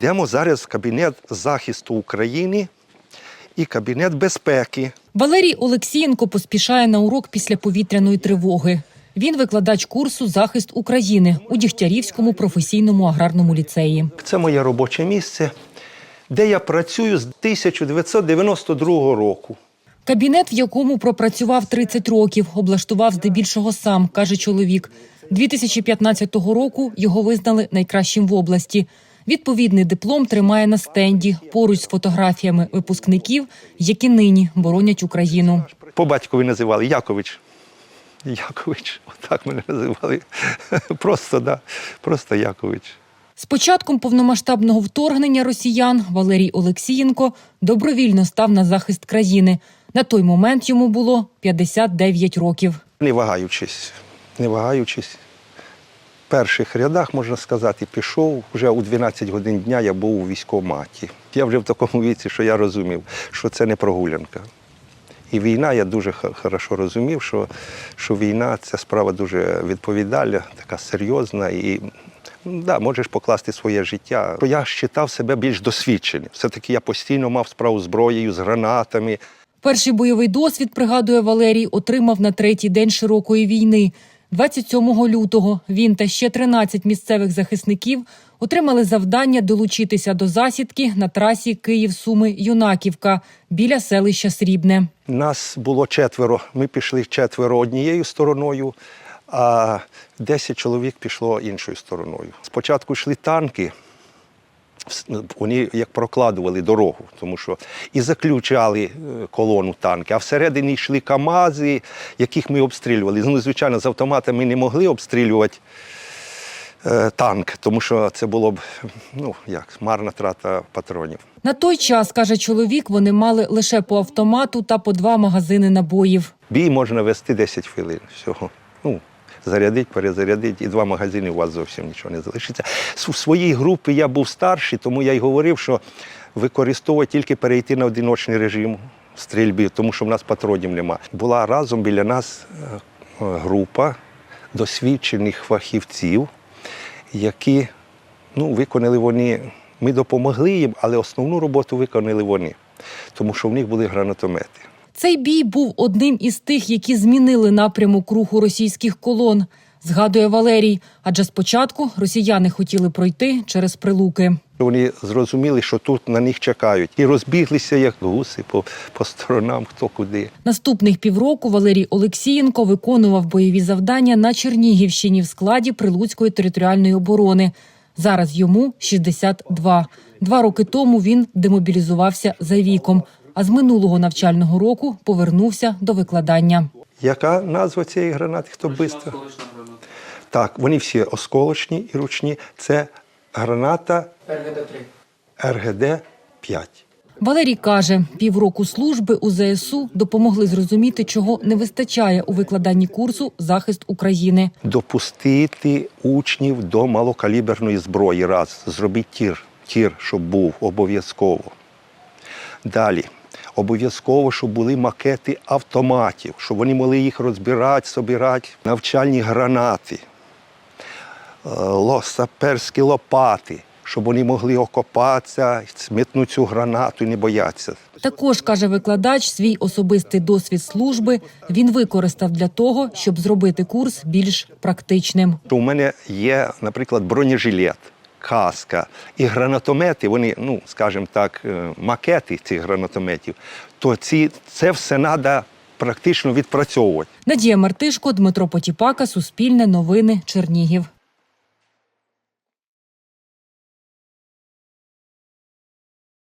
Йдемо зараз в кабінет захисту України і кабінет безпеки. Валерій Олексієнко поспішає на урок після повітряної тривоги. Він викладач курсу Захист України у Дігтярівському професійному аграрному ліцеї. Це моє робоче місце, де я працюю з 1992 року. Кабінет, в якому пропрацював 30 років, облаштував здебільшого сам, каже чоловік. 2015 року його визнали найкращим в області. Відповідний диплом тримає на стенді поруч з фотографіями випускників, які нині боронять Україну. По батькові називали Якович. Якович, отак мене називали. Просто, да, просто Якович. З початком повномасштабного вторгнення росіян Валерій Олексієнко добровільно став на захист країни. На той момент йому було 59 років. Не вагаючись, не вагаючись. Перших рядах, можна сказати, пішов. Вже у 12 годин дня я був у військкоматі. Я вже в такому віці, що я розумів, що це не прогулянка. І війна, я дуже хорошо розумів, що, що війна це справа дуже відповідальна, така серйозна і да, можеш покласти своє життя. Я вважав себе більш досвідченим. Все-таки я постійно мав справу з зброєю, з гранатами. Перший бойовий досвід, пригадує Валерій, отримав на третій день широкої війни. 27 лютого він та ще 13 місцевих захисників отримали завдання долучитися до засідки на трасі Київ-Суми-Юнаківка біля селища Срібне. Нас було четверо. Ми пішли четверо однією стороною, а 10 чоловік пішло іншою стороною. Спочатку йшли танки. Вс- Вони як прокладували дорогу, тому що і заключали е, колону танки, а всередині йшли КАМАЗи, яких ми обстрілювали. Ну, звичайно, з автомата ми не могли обстрілювати е, танк, тому що це було б ну, як, марна трата патронів. На той час, каже чоловік, вони мали лише по автомату та по два магазини набоїв. Бій можна вести 10 хвилин всього. Ну, зарядить, перезарядить, і два магазини у вас зовсім нічого не залишиться. У своїй групі я був старший, тому я й говорив, що використовую тільки перейти на одиночний режим стрільби, тому що в нас патронів нема. Була разом біля нас е, е, група досвідчених фахівців, які ну, виконали вони. Ми допомогли їм, але основну роботу виконали вони, тому що в них були гранатомети. Цей бій був одним із тих, які змінили напрямок руху російських колон, згадує Валерій. Адже спочатку росіяни хотіли пройти через прилуки. Вони зрозуміли, що тут на них чекають, і розбіглися як гуси по, по сторонам, хто куди. Наступних півроку Валерій Олексієнко виконував бойові завдання на Чернігівщині в складі Прилуцької територіальної оборони. Зараз йому 62. Два роки тому він демобілізувався за віком, а з минулого навчального року повернувся до викладання. Яка назва цієї гранати? Хто бистро? Так, вони всі осколочні і ручні. Це граната РГД-5. Валерій каже, півроку служби у ЗСУ допомогли зрозуміти, чого не вистачає у викладанні курсу захист України. Допустити учнів до малокаліберної зброї. Раз, зробити тір, тір, щоб був обов'язково. Далі. Обов'язково, щоб були макети автоматів, щоб вони могли їх розбирати, собирати, навчальні гранати, е, саперські лопати, щоб вони могли окопатися, смітнути цю гранату і не боятися. Також каже викладач, свій особистий досвід служби він використав для того, щоб зробити курс більш практичним. То у мене є, наприклад, бронежилет, каска і гранатомети, вони, ну, скажімо так, е, макети цих гранатометів, то ці, це все треба практично відпрацьовувати. Надія Мартишко, Дмитро Потіпака, Суспільне новини, Чернігів.